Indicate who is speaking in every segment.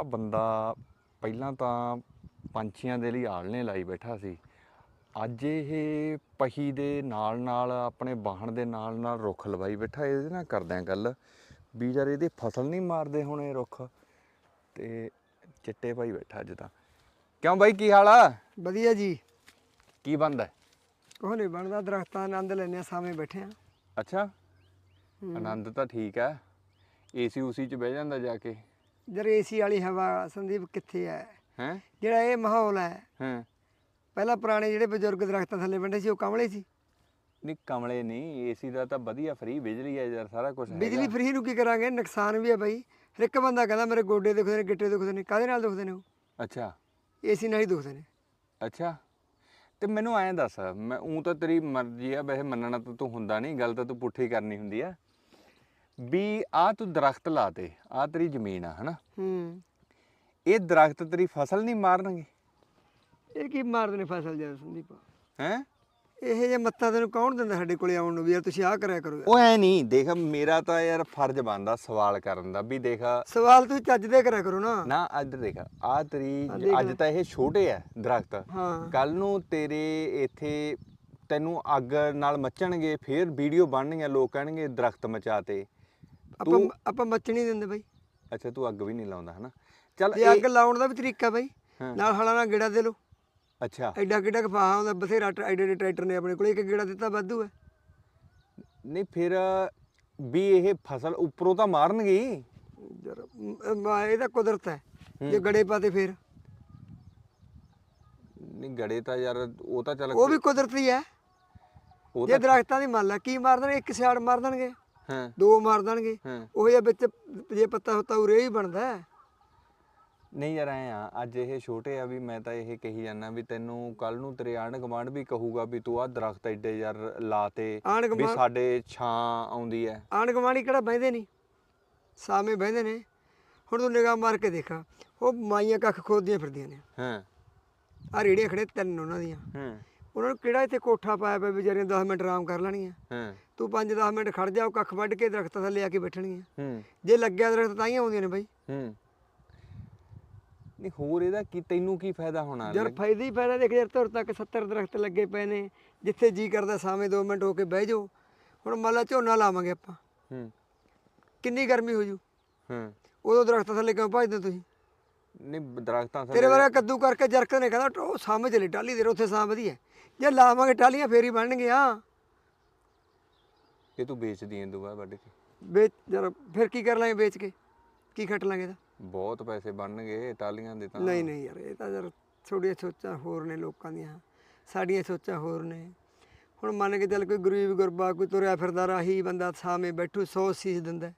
Speaker 1: ਆ ਬੰਦਾ ਪਹਿਲਾਂ ਤਾਂ ਪੰਛੀਆਂ ਦੇ ਲਈ ਆਲਣੇ ਲਾਈ ਬੈਠਾ ਸੀ। ਅੱਜ ਇਹ ਪਹੀ ਦੇ ਨਾਲ ਨਾਲ ਆਪਣੇ ਵਾਹਣ ਦੇ ਨਾਲ ਨਾਲ ਰੁੱਖ ਲਵਾਈ ਬੈਠਾ ਇਹਦੇ ਨਾਲ ਕਰਦੇ ਆ ਗੱਲ। ਵੀ ਯਾਰ ਇਹਦੇ ਫਸਲ ਨਹੀਂ ਮਾਰਦੇ ਹੁਣ ਇਹ ਰੁੱਖ। ਤੇ ਚਿੱਟੇ ਪਾਈ ਬੈਠਾ ਅੱਜ ਤਾਂ। ਕਿਉਂ ਬਾਈ ਕੀ ਹਾਲ ਆ?
Speaker 2: ਵਧੀਆ ਜੀ।
Speaker 1: ਕੀ ਬੰਦਾ
Speaker 2: ਕੋਹ ਨਹੀਂ ਬਣਦਾ ਦਰਖਤਾਂ ਦਾ ਆਨੰਦ ਲੈਣੇ ਸਾਹਮਣੇ ਬੈਠੇ ਆ।
Speaker 1: ਅੱਛਾ। ਆਨੰਦ ਤਾਂ ਠੀਕ ਹੈ ਏਸੀ ਉਸੀ ਚ ਬਹਿ ਜਾਂਦਾ ਜਾ ਕੇ।
Speaker 2: ਜਰ ਏਸੀ ਵਾਲੀ ਹਵਾ ਸੰਦੀਪ ਕਿੱਥੇ ਹੈ
Speaker 1: ਹੈ?
Speaker 2: ਜਿਹੜਾ ਇਹ ਮਾਹੌਲ ਹੈ
Speaker 1: ਹਾਂ।
Speaker 2: ਪਹਿਲਾਂ ਪੁਰਾਣੇ ਜਿਹੜੇ ਬਜ਼ੁਰਗ ਦਰਖਤਾਂ ਥੱਲੇ ਬੈਠੇ ਸੀ ਉਹ ਕਮਲੇ ਸੀ?
Speaker 1: ਨਹੀਂ ਕਮਲੇ ਨਹੀਂ। ਏਸੀ ਦਾ ਤਾਂ ਵਧੀਆ ਫ੍ਰੀ ਬਿਜਲੀ ਹੈ ਯਾਰ ਸਾਰਾ ਕੁਝ
Speaker 2: ਬਿਜਲੀ ਫ੍ਰੀ ਨੂੰ ਕੀ ਕਰਾਂਗੇ? ਨੁਕਸਾਨ ਵੀ ਹੈ ਬਾਈ। ਹਰ ਇੱਕ ਬੰਦਾ ਕਹਿੰਦਾ ਮੇਰੇ ਗੋਡੇ ਦੁਖਦੇ ਨੇ ਗਿੱਟੇ ਦੁਖਦੇ ਨੇ। ਕਾਹਦੇ ਨਾਲ ਦੁਖਦੇ ਨੇ ਉਹ?
Speaker 1: ਅੱਛਾ।
Speaker 2: ਏਸੀ ਨਾਲ ਹੀ ਦੁਖਦੇ ਨੇ।
Speaker 1: ਅੱਛਾ। ਤੇ ਮੈਨੂੰ ਐਂ ਦੱਸ ਮੈਂ ਉਹ ਤਾਂ ਤੇਰੀ ਮਰਜ਼ੀ ਆ ਵੈਸੇ ਮੰਨਣਾ ਤਾਂ ਤੂੰ ਹੁੰਦਾ ਨਹੀਂ ਗੱਲ ਤਾਂ ਤੂੰ ਪੁੱਠੀ ਕਰਨੀ ਹੁੰਦੀ ਆ। ਵੀ ਆ ਤੂੰ ਦਰਖਤ ਲਾ ਤੇ ਆ ਤੇਰੀ ਜ਼ਮੀਨ ਆ ਹਨਾ?
Speaker 2: ਹੂੰ।
Speaker 1: ਇਹ ਦਰਖਤ ਤੇਰੀ ਫਸਲ ਨਹੀਂ ਮਾਰਨਗੇ?
Speaker 2: ਇਹ ਕੀ ਮਾਰਦੇ ਨੇ ਫਸਲ ਜਦ ਸੰਦੀਪ?
Speaker 1: ਹੈ?
Speaker 2: ਇਹ ਜੇ ਮੱਤਾ ਤੈਨੂੰ ਕੌਣ ਦਿੰਦਾ ਸਾਡੇ ਕੋਲੇ ਆਉਣ ਨੂੰ ਵੀ ਯਾਰ ਤੁਸੀਂ ਆਹ ਕਰਿਆ ਕਰੋ।
Speaker 1: ਉਹ ਐ ਨਹੀਂ ਦੇਖ ਮੇਰਾ ਤਾਂ ਯਾਰ ਫਰਜ਼ ਬਣਦਾ ਸਵਾਲ ਕਰਨ ਦਾ ਵੀ ਦੇਖ
Speaker 2: ਸਵਾਲ ਤੁਸੀਂ ਚੱਜ ਦੇ ਕਰਿਆ ਕਰੋ ਨਾ।
Speaker 1: ਨਾ ਅੱਜ ਦੇਖ ਆ ਤੇਰੀ
Speaker 2: ਆਹ ਦੇਖ
Speaker 1: ਅੱਜ। ਤਾਂ ਇਹ ਛੋਟੇ ਆ ਦਰਖਤ।
Speaker 2: ਹਾਂ।
Speaker 1: ਕੱਲ ਨੂੰ ਤੇਰੇ ਇੱਥੇ ਤੈਨੂੰ ਅੱਗ ਨਾਲ ਮੱਚਣਗੇ ਫੇਰ ਵੀਡੀਓ ਬਣਨਗੀਆਂ ਲੋਕ ਕਹਿਣਗੇ ਦਰਖਤ ਮਚਾਤੇ
Speaker 2: ਆਪਾਂ
Speaker 1: ਤੂੰ
Speaker 2: ਆਪਾਂ ਮੱਚ ਨਹੀਂ ਦਿੰਦੇ ਬਾਈ।
Speaker 1: ਅੱਛਾ ਤੂੰ ਅੱਗ ਵੀ ਨਹੀਂ ਲਾਉਂਦਾ ਹਨਾ? ਚੱਲ
Speaker 2: ਜੇ ਅੱਗ ਲਾਉਣ ਦਾ ਵੀ ਤਰੀਕਾ ਬਾਈ
Speaker 1: ਹਾਂ।
Speaker 2: ਨਾਲ ਹਲਾ ਨਾਲ ਗੇੜਾ ਦੇ ਲੋ
Speaker 1: ਅੱਛਾ।
Speaker 2: ਐਡਾ ਕਿੱਡਾ ਕਫਾਹਾ ਹੁੰਦਾ ਬਥੇਰਾ ਐਡੇ ਐਡੇ ਟਰੈਕਟਰ ਨੇ ਆਪਣੇ ਕੋਲੇ ਇੱਕ ਗੇੜਾ ਦਿੱਤਾ ਵਾਧੂ ਹੈ।
Speaker 1: ਨਹੀਂ ਫਿਰ ਵੀ ਇਹ ਫਸਲ ਉੱਪਰੋਂ ਤਾਂ ਮਾਰਨਗੇ ਹੀ।
Speaker 2: ਇਹ ਤਾਂ ਕੁਦਰਤ ਹੈ ਜੇ ਗੜੇ ਪਾਤੇ ਫੇਰ।
Speaker 1: ਨਹੀਂ ਗੜੇ ਤਾਂ ਯਾਰ ਉਹ ਤਾਂ ਚੱਲ
Speaker 2: ਉਹ ਵੀ ਕੁਦਰਤੀ ਹੈ।
Speaker 1: ਉਹ
Speaker 2: ਜੇ
Speaker 1: ਤਾਂ
Speaker 2: ਦਰਖਤਾਂ ਦੀ ਮੰਨ ਲਾ ਕੀ ਮਾਰ ਦੇਣਗੇ ਇੱਕ ਸਿਆੜ ਮਾਰ ਦੇਣਗੇ।
Speaker 1: ਹਾਂ।
Speaker 2: ਦੋ ਮਾਰ ਦੇਣਗੇ।
Speaker 1: ਹਾਂ।
Speaker 2: ਉਹ ਜਿਹਾ ਵਿੱਚ ਜੇ ਪੱਤਾ ਹੁੰਦਾ ਉਰੇ ਹੀ ਬਣਦਾ। ਹੈ।
Speaker 1: ਨਹੀਂ ਯਾਰ ਐ ਆ ਅੱਜ ਇਹ ਛੋਟੇ ਆ ਵੀ ਮੈਂ ਤਾਂ ਇਹ ਕਹੀ ਜਾਂਦਾ ਵੀ ਤੈਨੂੰ ਕੱਲ ਨੂੰ ਤੇਰੇ ਆਂਢ ਗੁਆਂਢ ਵੀ ਕਹੂਗਾ ਵੀ ਤੂੰ ਆਹ ਦਰਖਤ ਐਡੇ ਯਾਰ ਲਾਤੇ
Speaker 2: ਆਂਢ
Speaker 1: ਵੀ
Speaker 2: ਗੁਆਂਢ-
Speaker 1: ਸਾਡੇ ਛਾਂ ਆਉਂਦੀ ਐ।
Speaker 2: ਆਂਢ ਗੁਆਂਢੀ ਕਿਹੜਾ ਬਹਿੰਦੇ ਨਹੀਂ ਸਾਵੇਂ ਬਹਿੰਦੇ ਨੇ। ਹੁਣ ਤੂੰ ਨਿਗਾਹ ਮਾਰ ਕੇ ਦੇਖਾ ਉਹ ਮਾਈਆਂ ਕੱਖ ਖੋਦਦੀਆਂ ਫਿਰਦੀਆਂ ਨੇ।
Speaker 1: ਹਾਂ।
Speaker 2: ਆ ਰੇੜੀਆਂ ਖੜੇ ਤਿੰਨ ਉਹਨਾਂ ਦੀਆਂ।
Speaker 1: ਹਾਂ।
Speaker 2: ਉਹਨਾਂ ਨੂੰ ਕਿਹੜਾ ਇੱਥੇ ਕੋਠਾ ਪਾਇਆ ਪਿਆ ਵਿਚਾਰੀਆਂ 10 ਮਿੰਟ ਆਰਾਮ ਕਰ ਲੈਣਗੀਆਂ।
Speaker 1: ਹਾਂ।
Speaker 2: ਤੂੰ 5-10 ਮਿੰਟ ਖੜ ਜਾ ਉਹ ਕੱਖ ਵੱਢ ਕੇ ਦਰਖਤਾਂ ਥੱਲੇ ਆ ਕੇ ਬੈਠਣਗੀਆਂ।
Speaker 1: ਹੂੰ।
Speaker 2: ਜੇ ਲੱਗਿਆ ਦਰਖਤ ਤਾਂ ਹੀ ਆਉਂਦੀਆਂ ਨੇ ਬਾਈ।
Speaker 1: ਹੂੰ। ਨਹੀਂ ਹੋਰ ਇਹਦਾ ਕੀ ਤੈਨੂੰ ਕੀ ਫਾਇਦਾ ਹੋਣਾ
Speaker 2: ਯਾਰ ਫਾਇਦਾ ਹੀ ਫਾਇਦਾ ਦੇਖ ਯਾਰ ਤੁਰ ਤੱਕ 70 ਦਰਖਤ ਲੱਗੇ ਪਏ ਨੇ ਜਿੱਥੇ ਜੀ ਕਰਦਾ ਸਾਵੇਂ 2 ਮਿੰਟ ਹੋ ਕੇ ਬਹਿ ਜਾਓ। ਹੁਣ ਮੰਨ ਲਾ ਝੋਨਾ ਲਾਵਾਂਗੇ ਆਪਾਂ।
Speaker 1: ਹੂੰ।
Speaker 2: ਕਿੰਨੀ ਗਰਮੀ ਹੋ ਜੂ?
Speaker 1: ਹੂੰ।
Speaker 2: ਉਦੋਂ ਦਰਖਤਾਂ ਥੱਲੇ ਕਿਉਂ ਭੱਜਦੇ ਤੁਸੀਂ?
Speaker 1: ਨਹੀਂ ਦਰਖਤਾਂ
Speaker 2: ਤੇਰੇ ਵਰਗਾ ਕੱਦੂ ਕਰਕੇ ਜਰਕ ਨੇ ਕਹਿੰਦਾ ਉਹ ਸਾਹਮਣੇ ਚਲੇ ਟਾਲੀ ਦੇ ਉੱਥੇ ਸਾਂ ਵਧੀਆ ਜੇ ਲਾਵਾਂਗੇ ਟਾਲੀਆਂ ਫੇਰ ਹੀ ਬਣਨਗੀਆਂ।
Speaker 1: ਇਹ ਤੂੰ ਵੇਚਦੀ ਐ ਦੁਆ ਵੱਢ ਕੇ?
Speaker 2: ਵੇਚ ਜਰ ਫਿਰ ਕੀ ਕਰ ਲਾਂਗੇ ਵੇਚ ਕੇ? ਕੀ ਖੱਟ ਲਾਂਗੇ ਇਹਦਾ?
Speaker 1: ਬਹੁਤ ਪੈਸੇ ਬਣਨਗੇ ਟਾਲੀਆਂ ਦੇ ਤਾਂ।
Speaker 2: ਨਹੀਂ ਨਹੀਂ ਯਾਰ ਇਹ ਤਾਂ ਯਾਰ ਥੋੜੀਆਂ ਸੋਚਾਂ ਹੋਰ ਨੇ ਲੋਕਾਂ ਦੀਆਂ। ਸਾਡੀਆਂ ਸੋਚਾਂ ਹੋਰ ਨੇ। ਹੁਣ ਮੰਨ ਕੇ ਚੱਲ ਕੋਈ ਗਰੀਬ ਗੁਰਬਾ ਕੋਈ ਤੁਰਿਆ ਫਿਰਦਾ ਰਾਹੀ ਬੰਦਾ ਸਾਵੇਂ ਬੈਠੂ 100 ਸੀਸ ਦਿੰਦਾ।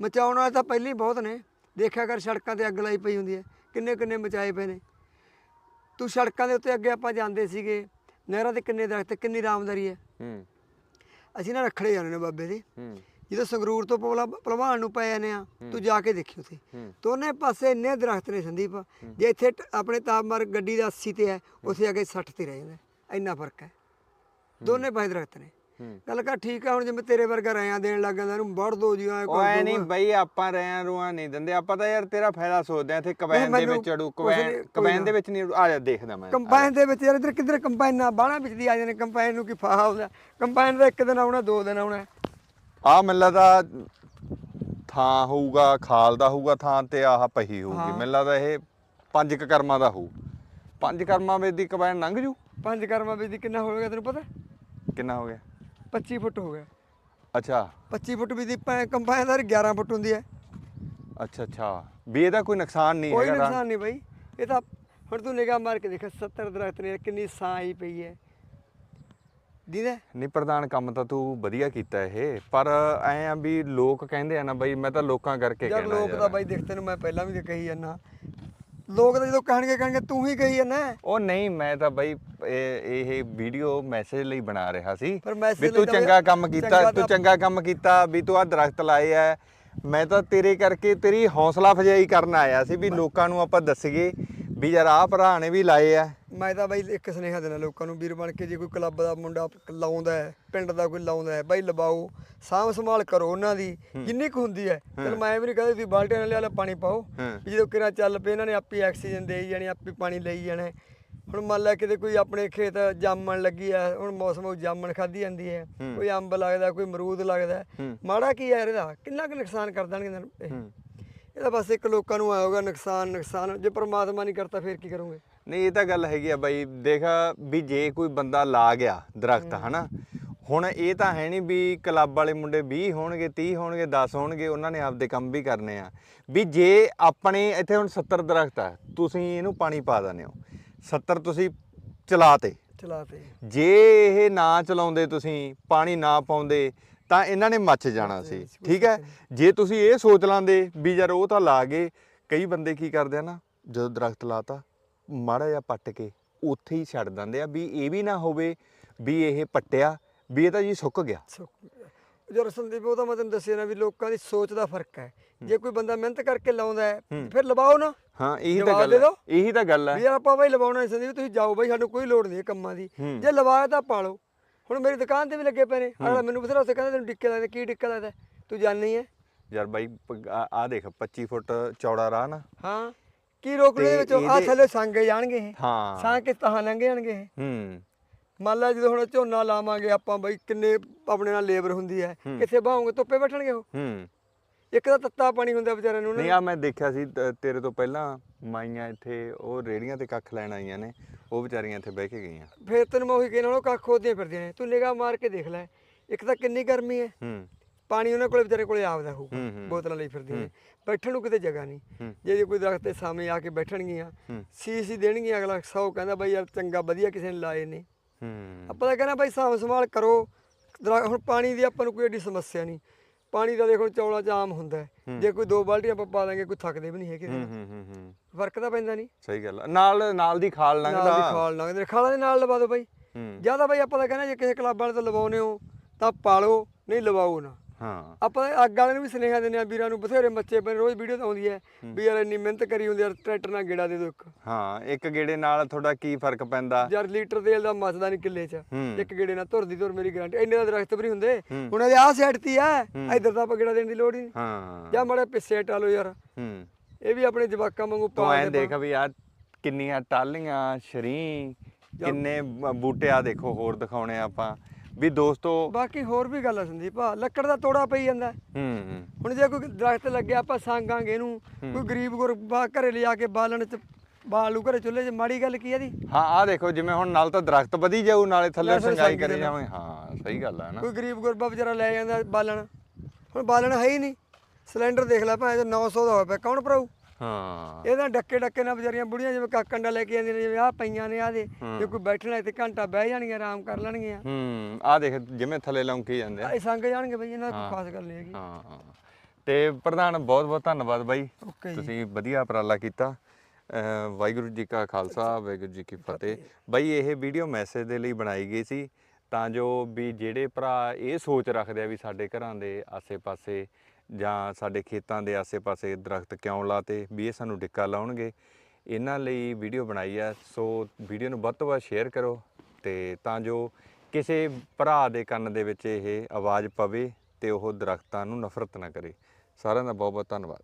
Speaker 2: ਮਚਾਉਣ ਵਾਲੇ ਤਾਂ ਪਹਿਲਾਂ ਹੀ ਬਹੁਤ ਨੇ। ਦੇਖਿਆ ਕਰ ਸੜਕਾਂ ਤੇ ਅੱਗ ਲਾਈ ਪਈ ਹੁੰਦੀ ਹੈ। ਕਿੰਨੇ ਕਿੰਨੇ ਮਚਾਏ ਪਏ ਨੇ। ਤੂੰ ਸੜਕਾਂ ਦੇ ਉੱਤੇ ਅੱਗੇ ਆਪਾਂ ਜਾਂਦੇ ਸੀਗੇ। ਨਹਿਰਾਂ ਤੇ ਕਿੰਨੇ ਦਰਖਤ ਕਿੰਨੀ ਆਰਾਮਦਾਰੀ ਹੈ।
Speaker 1: ਹੂੰ।
Speaker 2: ਅਸੀਂ ਨਾ ਰੱਖੜੇ ਜਾਂਦੇ ਨੇ ਬਾਬੇ ਦੇ। ਜਦੋਂ ਸੰਗਰੂਰ ਤੋਂ ਪੋਲਾ ਭਲਵਾਨ ਨੂੰ ਪਏ ਜਾਂਦੇ ਆ ਤੂੰ ਜਾ ਕੇ ਦੇਖੀ ਉੱਥੇ। ਦੋਨੇ ਪਾਸੇ ਇੰਨੇ ਦਰਖਤ ਨੇ ਸੰਦੀਪ ਜੇ ਇੱਥੇ ਆਪਣੇ ਤਾਪਮਾਨ ਗੱਡੀ ਦਾ 80 ਤੇ ਹੈ ਉੱਥੇ ਆ ਕੇ 60 ਤੇ ਰਹਿ ਜਾਂਦਾ। ਇੰਨਾ ਫ਼ਰਕ ਹੈ। ਦੋਨੇ ਪਾਸੇ ਦਰਖਤ ਨੇ। ਗੱਲ ਕਰ ਠੀਕ ਆ ਹੁਣ ਜਿਵੇਂ ਤੇਰੇ ਵਰਗਾ ਰਿਆਂ ਦੇਣ ਲੱਗ ਜਾਂਦਾ ਇਹਨੂੰ ਵੜ ਦੋ ਜੀ ਐ
Speaker 1: ਐ ਨਹੀਂ ਬਈ ਆਪਾਂ ਰਿਆਂ ਰੂਆਂ ਨਹੀਂ ਦਿੰਦੇ। ਆਪਾਂ ਤਾਂ ਯਾਰ ਤੇਰਾ ਫਾਇਦਾ ਸੋਚਦੇ ਆ ਇੱਥੇ ਕਬੈਨ ਦੇ ਵਿੱਚ ਅੜੂ ਕਬੈਨ
Speaker 2: ਕੋਈ।
Speaker 1: ਦੇ ਵਿੱਚ ਨਹੀਂ ਆ ਜਾ ਦੇਖਦਾ ਮੈਂ
Speaker 2: ਕੰਪਾਈਨ ਦੇ ਵਿੱਚ ਯਾਰ ਇਧਰ ਕਿੱਧਰ ਕੰਪਾਈਨਾਂ ਬਾਹਲਾ ਵਿੱਚ ਦੀ ਆ ਜਾਂਦੇ ਨੇ ਕੰਪਾਈਨ ਨੂੰ ਕੀ ਫਾਹਾ ਹੁੰਦਾ। ਕੰਪਾਈਨ ਦਾ ਇੱਕ ਦਿਨ ਆਉਣਾ ਦੋ ਦਿਨ ਆਉਣਾ।
Speaker 1: ਆ ਮੈਨੂੰ ਲੱਗਦਾ ਥਾਂ ਹੋਊਗਾ ਖਾਲ ਦਾ ਹੋਊਗਾ ਥਾਂ ਤੇ ਆਹ ਪਹੀ ਹੋਊਗੀ। ਮੈਨੂੰ ਲੱਗਦਾ ਇਹ ਪੰਜ ਕੁ ਕਰਮਾਂ ਦਾ ਹੋਊ। ਪੰਜ ਕਰਮਾਂ ਵਿੱਚ ਦੀ ਕਬੈਨ ਲੰਘ ਜੂ?
Speaker 2: ਪੰਜ ਕਰਮਾਂ ਵਿੱਚ ਦੀ ਕਿੰਨਾ ਹੋ ਗਿਆ ਤੈਨੂੰ ਪਤਾ?
Speaker 1: ਕਿੰਨਾ ਹੋ ਗਿਆ?
Speaker 2: 25 ਫੁੱਟ ਹੋ ਗਿਆ।
Speaker 1: ਅੱਛਾ।
Speaker 2: 25 ਫੁੱਟ ਵੀ ਦੀ ਪੈ- ਕੰਪਾਈਨ ਦਾ 11 ਫੁੱਟ ਹੁੰਦੀ ਹੈ।
Speaker 1: ਅੱਛਾ ਅੱਛਾ। ਵੀ ਇਹਦਾ ਕੋਈ ਨੁਕਸਾਨ ਨਹੀਂ
Speaker 2: ਕੋਈ
Speaker 1: ਹੈਗਾ
Speaker 2: ਨੁਕਸਾਨ ਨਹੀਂ ਬਾਈ। ਇਹ ਤਾਂ ਹੁਣ ਤੂੰ ਨਿਗਾਹ ਮਾਰ ਕੇ ਦੇਖ 70 ਦਰਖਤ ਨੇ ਕਿੰਨੀ ਸਾਂ ਆਈ ਪਈ ਹੈ। ਦੀਦਾ।
Speaker 1: ਨਹੀਂ ਪ੍ਰਧਾਨ ਕੰਮ ਤਾਂ ਤੂੰ ਵਧੀਆ ਕੀਤਾ ਇਹ। ਪਰ ਐ ਆ ਵੀ ਲੋਕ ਕਹਿੰਦੇ ਆ ਨਾ ਬਈ ਮੈਂ ਤਾਂ ਲੋਕਾਂ ਕਰਕੇ
Speaker 2: ਯਾਰ
Speaker 1: ਕਹਿਣਾ
Speaker 2: ਲੋਕ ਤਾਂ ਬਾਈ ਦੇਖ ਤੈਨੂੰ ਮੈਂ ਪਹਿਲਾਂ ਵੀ ਕਹੀ ਜਾਂਦਾ। ਲੋਕ ਤਾਂ ਜਦੋਂ ਕਹਿਣਗੇ ਕਹਿਣਗੇ ਤੂੰ ਹੀ ਕਹੀ ਜਾਂਦਾ
Speaker 1: ਉਹ ਨਹੀਂ ਮੈਂ ਤਾਂ ਬਈ ਇਹ ਇਹ ਵੀਡੀਓ ਮੈਸੇਜ ਲਈ ਬਣਾ ਰਿਹਾ ਸੀ।
Speaker 2: ਪਰ message
Speaker 1: ਵੀ
Speaker 2: ਲਈ
Speaker 1: ਤੂੰ
Speaker 2: ਤਾਂ
Speaker 1: ਚੰਗਾ ਕੰਮ ਕੀਤਾ
Speaker 2: ਚੰਗਾ
Speaker 1: ਤੂੰ
Speaker 2: ਤਾਂ-
Speaker 1: ਚੰਗਾ ਕੰਮ ਕੀਤਾ ਵੀ ਤੂੰ ਆ ਦਰਖਤ ਲਾਏ ਆ। ਮੈਂ ਤਾਂ ਤੇਰੇ ਕਰਕੇ ਤੇਰੀ ਹੌਸਲਾ ਅਫਜ਼ਾਈ ਕਰਨ ਆਇਆ ਸੀ ਵੀ ਲੋਕਾਂ ਨੂੰ ਆਪਾਂ ਦੱਸੀਏ ਵੀ ਯਾਰ ਆਹ ਭਰਾ ਨੇ ਵੀ ਲਾਏ ਆ।
Speaker 2: ਮੈਂ ਤਾਂ ਬਾਈ ਇੱਕ ਸੁਨੇਹਾ ਦੇਣਾ ਲੋਕਾਂ ਨੂੰ ਵੀਰ ਬਣ ਕੇ ਜੇ ਕੋਈ ਕਲੱਬ ਦਾ ਮੁੰਡਾ ਲਾਉਂਦਾ ਹੈ ਪਿੰਡ ਦਾ ਕੋਈ ਲਾਉਂਦਾ ਹੈ ਬਾਈ ਲਵਾਓ ਸਾਂਭ ਸੰਭਾਲ ਕਰੋ ਉਹਨਾਂ ਦੀ ਜਿੰਨੀ ਕੁ ਹੁੰਦੀ ਹੈ ਚਲ ਮੈਂ ਵੀ ਨਹੀਂ ਕਹਿੰਦਾ ਤੁਸੀਂ ਬਾਲਟੀਆਂ ਨਾਲ ਲਿਆ ਪਾਣੀ ਪਾਓ। ਵੀ ਜਦੋਂ ਕਿਰਾ ਚੱਲ ਪਏ ਇਹਨਾਂ ਨੇ ਆਪੇ ਆਕਸੀਜਨ ਦੇਈ ਜਾਣੀ ਆਪੇ ਪਾਣੀ ਲਈ ਜਾਣਾ। ਹੁਣ ਮੰਨ ਲੈ ਕਿਤੇ ਕੋਈ ਆਪਣੇ ਖੇਤ ਜਾਮਣ ਲੱਗੀ ਆ ਹੁਣ ਮੌਸਮ ਉਹ ਜਾਮਣ ਖਾਧੀ ਜਾਂਦੀ ਹੈ। ਕੋਈ ਅੰਬ ਲੱਗਦਾ ਕੋਈ ਅਮਰੂਦ ਲੱਗਦਾ। ਮਾੜਾ ਕੀ ਹੈ ਇਹਦਾ ਕਿੰਨਾ ਕੁ ਨੁਕਸਾਨ ਕਰ ਦੇਣਗੇ ਇਹ? ਇਹਦਾ ਬਸ ਇੱਕ ਲੋਕਾਂ ਨੂੰ ਆਇਆ ਹੋਗਾ ਨੁਕਸਾਨ ਨੁਕਸਾਨ ਜੇ ਪ੍ਰਮਾਤਮਾ ਨਹੀਂ ਕਰਤਾ ਫਿਰ ਕੀ ਕਰੋਗੇ
Speaker 1: ਨਹੀਂ ਇਹ ਤਾਂ ਗੱਲ ਹੈਗੀ ਆ ਬਾਈ। ਦੇਖ ਵੀ ਜੇ ਕੋਈ ਬੰਦਾ ਲਾ ਗਿਆ ਦਰਖਤ ਹਨਾ? ਹੁਣ ਇਹ ਤਾਂ ਹੈ ਨਹੀਂ ਵੀ ਕਲੱਬ ਵਾਲੇ ਮੁੰਡੇ 20 ਹੋਣਗੇ 30 ਹੋਣਗੇ 10 ਹੋਣਗੇ ਉਹਨਾਂ ਨੇ ਆਪਦੇ ਕੰਮ ਵੀ ਕਰਨੇ ਆ। ਵੀ ਜੇ ਆਪਣੇ ਇੱਥੇ ਹੁਣ 70 ਦਰਖਤ ਆ ਤੁਸੀਂ ਇਹਨੂੰ ਪਾਣੀ ਪਾ ਦਿੰਦੇ ਹੋ। 70 ਤੁਸੀਂ ਚਲਾਤੇ।
Speaker 2: ਚਲਾਤੇ।
Speaker 1: ਜੇ ਇਹ ਨਾ ਚਲਾਉਂਦੇ ਤੁਸੀਂ ਪਾਣੀ ਨਾ ਪਾਉਂਦੇ ਤਾਂ ਇਹਨਾਂ ਨੇ ਮੱਚ ਜਾਣਾ ਸੀ। ਠੀਕ ਹੈ? ਜੇ ਤੁਸੀਂ ਇਹ ਸੋਚ ਲਾਂਦੇ ਵੀ ਯਾਰ ਉਹ ਤਾਂ ਲਾ ਗਏ ਕਈ ਬੰਦੇ ਕੀ ਕਰਦੇ ਆ ਨਾ ਜਦੋਂ ਦਰਖਤ ਲਾਤਾ ਮਾੜਾ ਜਿਹਾ ਪੱਟ ਕੇ ਉੱਥੇ ਹੀ ਛੱਡ ਦਿੰਦੇ ਆ ਵੀ ਇਹ ਵੀ ਨਾ ਹੋਵੇ ਵੀ ਇਹ ਪੱਟਿਆ ਵੀ ਇਹ ਤਾਂ ਜੀ ਸੁੱਕ ਗਿਆ।
Speaker 2: ਸੋ ਜਰ ਸੰਦੀਪ ਉਹ ਤਾਂ ਮੈਂ ਤੈਨੂੰ ਦੱਸਿਆ ਨਾ ਵੀ ਲੋਕਾਂ ਦੀ ਸੋਚ ਦਾ ਫ਼ਰਕ ਹੈ। ਜੇ ਕੋਈ ਬੰਦਾ ਮਿਹਨਤ ਕਰਕੇ ਲਾਉਂਦਾ ਹੈ ਫਿਰ ਲਵਾਓ ਨਾ।
Speaker 1: ਹਾਂ ਇਹੀ ਤਾਂ ਗੱਲ ਹੈ। ਇਹੀ ਤਾਂ ਗੱਲ ਹੈ।
Speaker 2: ਵੀ ਆਪਾਂ ਬਈ ਲਵਾਉਣਾ ਨਹੀਂ ਸੰਦੀਪ ਤੁਸੀਂ ਜਾਓ ਬਈ ਸਾਨੂੰ ਕੋਈ ਲੋੜ ਨਹੀਂ ਕੰਮਾਂ ਦੀ। ਜੇ ਲਵਾਇਆ ਤਾਂ ਪਾਲੋ। ਹੁਣ ਮੇਰੀ ਦੁਕਾਨ ਤੇ ਵੀ ਲੱਗੇ ਪਏ ਨੇ। ਅਗਲਾ ਮੈਨੂੰ ਬਥੇਰਾ ਉੱਥੇ ਕਹਿੰਦਾ ਤੈਨੂੰ ਡਿੱਕੇ ਲੱਗਦਾ ਕੀ ਡਿੱਕਾ ਲੱਗਦਾ ਤੂੰ ਜਾਣਨੀ ਹੈ?
Speaker 1: ਯਾਰ ਬਾਈ ਆ ਦੇਖ 25 ਫੁੱਟ ਚੌੜਾ ਰਾਹ ਨਾ।
Speaker 2: ਹਾਂ। ਕੀ ਰੋਕ ਲੈ ਵਿੱਚੋਂ? ਆ ਥੱਲੇ ਸੰਗੇ ਜਾਣਗੇ ਇਹ।
Speaker 1: ਹਾਂ।
Speaker 2: ਸਾਂ ਕੇ ਤਾਂ ਲੰਘੇ ਜਾਣਗੇ ਇਹ?
Speaker 1: ਹੂੰ।
Speaker 2: ਮੰਨ ਲਾ ਜਦੋਂ ਹੁਣ ਝੋਨਾ ਲਾਵਾਂਗੇ ਆਪਾਂ ਬਈ ਕਿੰਨੇ ਆਪਣੇ ਨਾਲ ਲੇਬਰ ਹੁੰਦੀ ਹੈ। ਕਿੱਥੇ ਬਾਹੋਗੇ ਧੁੱਪੇ ਬੈਠਣਗੇ ਉਹ।
Speaker 1: ਹੂੰ।
Speaker 2: ਇੱਕ ਤਾਂ ਤੱਤਾ ਪਾਣੀ ਹੁੰਦਾ ਵਿਚਾਰਿਆਂ ਨੂੰ
Speaker 1: ਨਹੀਂ ਆ ਮੈਂ ਦੇਖਿਆ ਸੀ ਤੇਰੇ ਤੋਂ ਪਹਿਲਾਂ ਮਾਈਆਂ ਇੱਥੇ ਉਹ ਰੇੜੀਆਂ ਤੇ ਕੱਖ ਲੈਣ ਆਈਆਂ ਨੇ। ਉਹ ਵਿਚਾਰੀਆਂ ਇੱਥੇ ਬਹਿ ਕੇ ਗਈਆਂ।
Speaker 2: ਫੇਰ ਤੈਨੂੰ ਮੈਂ ਉਹੀ ਕਹਿਣਾ ਉਹ ਕੱਖ ਖੋਦੀਆਂ ਫਿਰਦੀਆਂ ਨੇ। ਤੂੰ ਨਿਗਾਹ ਮਾਰ ਕੇ ਦੇਖ ਲੈ। ਇੱਕ ਤਾਂ ਕਿੰਨੀ ਗਰਮੀ ਹੈ।
Speaker 1: ਹੂੰ।
Speaker 2: ਪਾਣੀ ਉਹਨਾਂ ਕੋਲੇ ਵਿਚਾਰੇ ਕੋਲੇ ਆਪਦਾ ਹੋਊਗਾ। ਬੋਤਲਾਂ ਲਈ ਫਿਰਦੀਆਂ ਨੇ। ਬੈਠਣ ਨੂੰ ਕਿਤੇ ਜਗ੍ਹਾ ਨਹੀਂ। ਜੇ ਜੇ ਕੋਈ ਦਰਖਤ ਦੇ ਸਾਹਮਣੇ ਆ ਕੇ ਬੈਠਣਗੀਆਂ। ਸੀ ਸੀ ਦੇਣਗੀਆਂ ਅਗਲਾ ਸੌ ਕਹਿੰਦਾ ਬਾਈ ਯਾਰ ਚੰਗਾ ਵਧੀਆ ਕਿਸੇ ਨੇ ਲਾਏ ਨੇ। ਆਪਾਂ ਤਾਂ ਕਹਿੰਦਾ ਬਾਈ ਸਾਂਭ ਸੰਭਾਲ ਕਰੋ। ਦਰੱਖਤ- ਹੁਣ ਪਾਣੀ ਦੀ ਆਪਾਂ ਨੂੰ ਕੋਈ ਏਡੀ ਸਮੱਸਿਆ ਨਹੀਂ। ਪਾਣੀ ਦਾ ਦੇਖੋ ਚੌਲਾ ਚ ਆਮ ਹੁੰਦਾ। ਜੇ ਕੋਈ ਦੋ ਬਾਲਟੀਆਂ ਆਪਾਂ ਪਾ ਦਾਂਗੇ ਕੋਈ ਥੱਕਦੇ ਵੀ ਨਹੀਂ ਹੈਗੇ ਫ਼ਰਕ ਤਾਂ ਪੈਂਦਾ ਨਹੀਂ।
Speaker 1: ਸਹੀ ਗੱਲ। ਨਾਲ ਨਾਲ ਦੀ ਖਾਲ
Speaker 2: ਨਾਲ ਦੀ
Speaker 1: ਲੰਘਦਾ
Speaker 2: ਖਾਲ ਲੰਘਦੇ। ਖਾਲਾਂ ਦੇ ਨਾਲ ਲਵਾ ਦਿਓ ਬਾਈ। ਜ਼ਿਆਦਾ ਬਾਈ ਆਪਾਂ ਤਾਂ ਕਹਿੰਦੇ ਜੇ ਕਿਸੇ ਕਲੱਬ ਵਾਲੇ ਤੋਂ ਲਵਾਉਨੇ ਹੋ ਤਾਂ ਪਾਲੋ ਨਹੀਂ ਲਵਾਓ ਨਾ।
Speaker 1: ਹਾਂ।
Speaker 2: ਆਪਾਂ ਅੱਗ ਵਾਲੇ ਨੂੰ ਵੀ ਸੁਨੇਹਾ ਦਿੰਦੇ ਆ ਵੀਰਾਂ ਨੂੰ ਬਥੇਰੇ ਬੱਚੇ ਨੇ, ਰੋਜ਼ ਵੀਡੀਓ ਤਾਂ ਆਉਂਦੀ ਹੈ ਵੀ ਯਾਰ ਇੰਨੀ ਮਿਹਨਤ ਕਰੀ ਹੁੰਦੀ ਯਾਰ ਟਰੈਕਟਰ ਨਾਲ ਗੇੜਾ ਦੇ ਇੱਕ।
Speaker 1: ਹਾਂ ਇੱਕ ਗੇੜੇ ਨਾਲ ਤੁਹਾਡਾ ਕੀ ਫ਼ਰਕ ਪੈਂਦਾ?
Speaker 2: ਯਾਰ ਲੀਟਰ ਤੇਲ ਦਾ ਮੱਚਦਾ ਨਹੀਂ ਕਿੱਲੇ 'ਚ। ਇੱਕ ਗੇੜੇ ਨਾਲ ਧੁਰ ਦੀ ਧੁਰ ਮੇਰੀ ਗਾਰੰਟੀ ਇੰਨੇ ਦਾ ਦਰਖਤ ਵੀ ਹੁੰਦੇ। ਹੁਣ ਇਹਦੇ ਆਹ ਸਾਈਡ ਤੇ ਆ ਇੱਧਰ ਤਾਂ ਆਪਾਂ ਗੇੜਾ ਦੇਣ ਦੀ ਲੋੜ ਹੀ ਨਹੀਂ
Speaker 1: ਹਾਂ।
Speaker 2: ਜਾਂ ਮਾੜੇ ਪਿੱਛੇ ਟਾਲੋ ਯਾਰ।
Speaker 1: ਹੂੰ।
Speaker 2: ਇਹ ਵੀ ਆਪਣੇ ਜਵਾਕਾਂ ਵਾਂਗੂ
Speaker 1: ਐਂ
Speaker 2: ਪਾਲਦੇ
Speaker 1: ਦੇਖ ਵੀ ਆ ਕਿੰਨੀਆਂ ਟਾਲੀਆਂ ਸ਼ਰੀ ਕਿੰਨੇ ਬੂਟੇ ਆ ਦੇਖੋ ਹੋਰ ਦਿਖਾਉਣੇ ਆ ਆਪਾਂ। ਵੀ ਦੋਸਤੋ
Speaker 2: ਬਾਕੀ ਹੋਰ ਵੀ ਗੱਲ ਆ ਸੰਦੀਪ ਆ ਲੱਕੜ ਦਾ ਤੋੜਾ ਪਈ ਜਾਂਦਾ। ਹੈ।
Speaker 1: ਹੂੰ।
Speaker 2: ਹੁਣ ਜੇ ਕੋਈ ਦਰਖਤ ਲੱਗਿਆ ਆਪਾਂ ਸੰਗਾਂਗੇ ਇਹਨੂੰ। ਕੋਈ ਗਰੀਬ ਗੁਰਬਾ ਘਰੇ ਲਿਆ ਕੇ ਬਾਲਣ ਚ ਬਾਲੂ ਘਰੇ ਚੁੱਲ੍ਹੇ 'ਚ ਮਾੜੀ ਗੱਲ ਕੀ ਆ ਦੀ
Speaker 1: ਹਾਂ ਆ ਦੇਖੋ ਜਿਵੇਂ ਹੁਣ ਨਾਲ ਤਾਂ ਦਰਖਤ ਵਧੀ ਜਾਊ ਨਾਲੇ ਥੱਲੇ
Speaker 2: ਨਾਲ ਫਿਰ
Speaker 1: ਸਿੰਜਾਈ
Speaker 2: ਸੰਗੀ
Speaker 1: ਕਰੀ
Speaker 2: ਦੇਣਾ।
Speaker 1: ਜਾਵੇਂ ਹਾਂ ਸਹੀ ਗੱਲ ਹੈ ਨਾ।
Speaker 2: ਕੋਈ ਗਰੀਬ ਗੁਰਬਾ ਵਿਚਾਰਾ ਲੈ ਜਾਂਦਾ ਬਾਲਣ। ਹੁਣ ਬਾਲਣ ਹੈ ਹੀ ਨਹੀਂ। ਸਿਲੰਡਰ ਦੇਖ ਲੈ ਭਾਵੇਂ 900 ਦਾ ਹੋਇਆ ਪਿਆ ਕੌਣ ਭਰਾਊ?
Speaker 1: ਹਾਂ।
Speaker 2: ਇਹਦਾ ਡੱਕੇ ਡੱਕੇ ਨਾਲ ਵਿਚਾਰੀਆਂ ਬੁੜੀਆਂ ਜਿਵੇਂ ਕਾਕੰਡਾ ਲੈ ਕੇ ਜਾਂਦੀਆਂ ਨੇ ਜਿਵੇਂ ਆ ਪਈਆਂ ਨੇ ਆ ਦੇ। ਜੇ ਕੋਈ ਬੈਠਣਾ ਇੱਥੇ ਘੰਟਾ ਬਹਿ ਜਾਣਗੀਆਂ ਆਰਾਮ ਕਰ ਲੈਣਗੀਆਂ।
Speaker 1: ਹੂੰ ਆ ਦੇਖ ਜਿਵੇਂ ਥੱਲੇ ਲੌਂਕੀ ਜਾਂਦੇ ਆ।
Speaker 2: ਇਹ ਸੰਗ ਜਾਣਗੇ ਬਈ ਇਹਨਾਂ ਦਾ ਕੋਈ ਖਾਸ ਗੱਲ ਨਹੀਂ ਹੈਗੀ।
Speaker 1: ਹਾਂ। ਤੇ ਪ੍ਰਧਾਨ ਬਹੁਤ ਬਹੁਤ ਧੰਨਵਾਦ ਬਾਈ। ਤੁਸੀਂ ਵਧੀਆ ਉਪਰਾਲਾ ਕੀਤਾ। ਵਾਹਿਗੁਰੂ ਜੀ ਕਾ ਖਾਲਸਾ ਵਾਹਿਗੁਰੂ ਜੀ ਕੀ ਫਤਿਹ। ਬਾਈ ਇਹ ਵੀਡੀਓ ਮੈਸੇਜ ਦੇ ਲਈ ਬਣਾਈ ਗਈ ਸੀ ਤਾਂ ਜੋ ਵੀ ਜਿਹੜੇ ਭਰਾ ਇਹ ਸੋਚ ਰੱਖਦੇ ਆ ਵੀ ਸਾਡੇ ਘਰਾਂ ਦੇ ਆਸੇ-ਪਾਸੇ ਜਾਂ ਸਾਡੇ ਖੇਤਾਂ ਦੇ ਆਸੇ-ਪਾਸੇ ਦਰਖਤ ਕਿਉਂ ਲਾਤੇ, ਵੀ ਇਹ ਸਾਨੂੰ ਡਿੱਕਾ ਲਾਉਣਗੇ। ਇਹਨਾਂ ਲਈ ਵੀਡੀਓ ਬਣਾਈ ਆ, ਸੋ ਵੀਡੀਓ ਨੂੰ ਵੱਧ ਤੋਂ ਵੱਧ ਸ਼ੇਅਰ ਕਰੋ ਤੇ ਤਾਂ ਜੋ ਕਿਸੇ ਭਰਾ ਦੇ ਕੰਨ ਦੇ ਵਿੱਚ ਇਹ ਆਵਾਜ਼ ਪਵੇ ਤੇ ਉਹ ਦਰਖਤਾਂ ਨੂੰ ਨਫ਼ਰਤ ਨਾ ਕਰੇ। ਸਾਰਿਆਂ ਦਾ ਬਹੁਤ ਬਹੁਤ ਧੰਨਵਾਦ।